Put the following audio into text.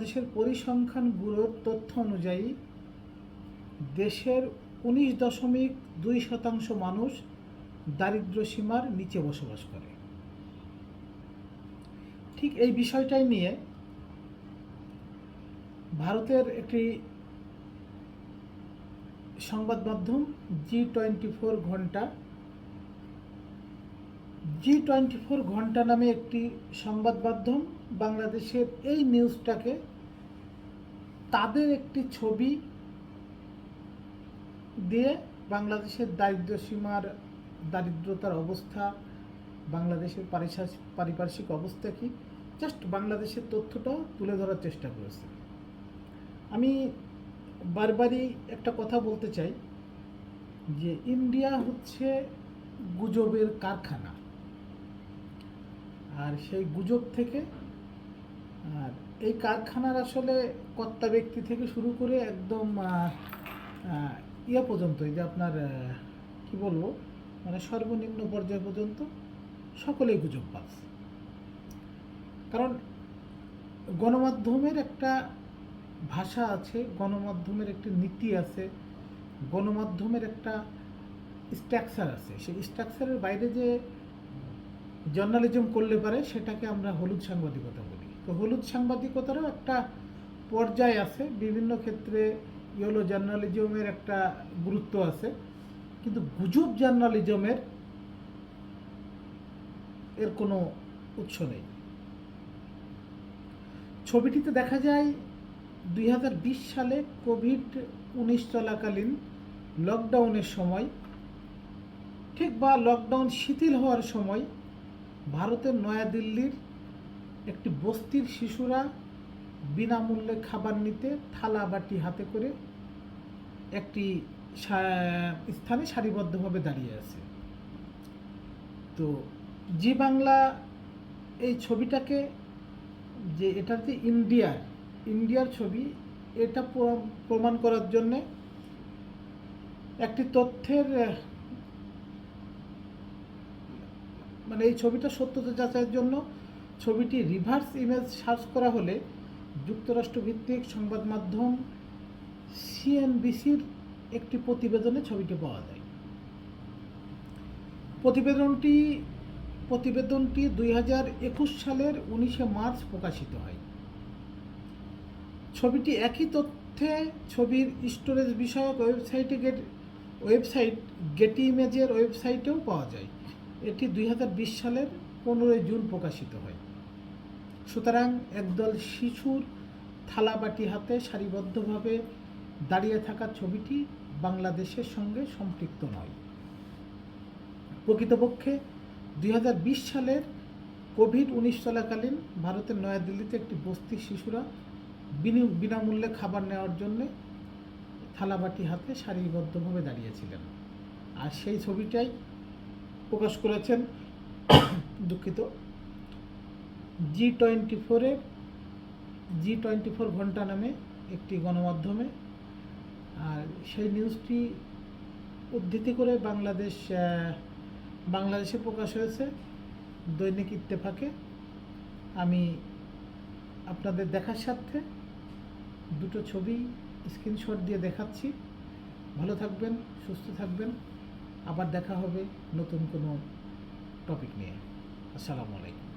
বাংলাদেশের পরিসংখ্যান ব্যুরোর তথ্য অনুযায়ী, দেশের উনিশ দশমিক দুই শতাংশ মানুষ দারিদ্র সীমার নিচে বসবাস করে। ঠিক এই বিষয়টাই নিয়ে ভারতের একটি সংবাদ মাধ্যম জি টোয়েন্টি ফোর ঘণ্টা জি টোয়েন্টি ফোর ঘণ্টা নামে একটি সংবাদ মাধ্যম বাংলাদেশের এই নিউজটাকে তাদের একটি ছবি দিয়ে বাংলাদেশের দারিদ্র সীমার দারিদ্রতার অবস্থা, বাংলাদেশের পারিপার্শ্বিক অবস্থা কি? জাস্ট বাংলাদেশের তথ্যটা তুলে ধরার চেষ্টা করেছে। আমি বারবারই একটা কথা বলতে চাই যে ইন্ডিয়া হচ্ছে গুজবের কারখানা। আর সেই গুজব থেকে আর এই কারখানার আসলে কর্তা ব্যক্তি থেকে শুরু করে একদম ইয়ে পর্যন্ত, এই যে আপনার কি বলব মানে সর্বনিম্ন পর্যায় পর্যন্ত সকলেই গুজব গুজববাজ কারণ গণমাধ্যমের একটা ভাষা আছে, গণমাধ্যমের একটি নীতি আছে, গণমাধ্যমের একটা স্ট্রাকচার আছে। সেই স্ট্রাকচারের বাইরে যে জার্নালিজম করলে পারে সেটাকে আমরা হলুদ সাংবাদিকতা বলি। তো হলুদ সাংবাদিকতারও একটা পর্যায় আছে। বিভিন্ন ক্ষেত্রে ইয়েলো জার্নালিজমের একটা গুরুত্ব আছে। কিন্তু গুজব জার্নালিজমের এর কোনো উৎস নেই। ছবিটিতে দেখা যায়, দুই হাজার বিশ সালে কোভিড উনিশ চলাকালীন লকডাউনের সময়, ঠিক বা লকডাউন শিথিল হওয়ার সময় ভারতের নয়াদিল্লির একটি বস্তির শিশুরা বিনামূল্যে খাবার নিতে থালা বাটি হাতে করে একটি স্থানে সারিবদ্ধভাবে দাঁড়িয়ে আছে। তো জি বাংলা এই ছবিটাকে যে এটা যে ইন্ডিয়ার ইন্ডিয়ার ছবি, এটা প্র- প্রমাণ করার জন্যে একটি তথ্যের মানে এই ছবিটা সত্যতা যাচাইয়ের জন্য ছবিটি রিভার্স ইমেজ সার্চ করা হলে যুক্তরাষ্ট্র ভিত্তিক সংবাদ মাধ্যম সিএনবিসির একটি প্রতিবেদনে ছবিটি পাওয়া যায়। প্রতিবেদনটি প্রতিবেদনটি দুই হাজার একুশ সালের উনিশে মার্চ প্রকাশিত হয়। ছবিটি একই তথ্যে ছবির স্টোরেজ বিষয়ক ওয়েবসাইটে গেট ওয়েবসাইট গেটি ইমেজের ওয়েবসাইটেও পাওয়া যায়। এটি দুই হাজার বিশ সালের পনেরোই জুন প্রকাশিত হয়। সুতরাং একদল শিশুর থালাবাটি হাতে সারিবদ্ধভাবে দাঁড়িয়ে থাকা ছবিটি বাংলাদেশের সঙ্গে সম্পৃক্ত নয়। প্রকৃতপক্ষে দুই হাজার বিশ সালের কোভিড উনিশ চলাকালীন ভারতের নয়াদিল্লিতে একটি বস্তি শিশুরা বিনি- বিনামূল্যে খাবার নেওয়ার জন্যে থালাবাটি হাতে সারিবদ্ধভাবে দাঁড়িয়েছিলেন। আর সেই ছবিটাই প্রকাশ করেছেন। দুঃখিত। জি টোয়েন্টি ফোরে জি টোয়েন্টি ফোর ঘণ্টা নামে একটি গণমাধ্যমে। আর সেই নিউজটি উদ্ধৃতি করে বাংলাদেশ বাংলাদেশে প্রকাশ হয়েছে। দৈনিক ইত্তেফাকে। আমি আপনাদের দেখার স্বার্থে দুটো ছবি স্ক্রিনশট দিয়ে দেখাচ্ছি। ভালো থাকবেন, সুস্থ থাকবেন। আবার দেখা হবে নতুন কোনো টপিক নিয়ে। আসসালামু আলাইকুম।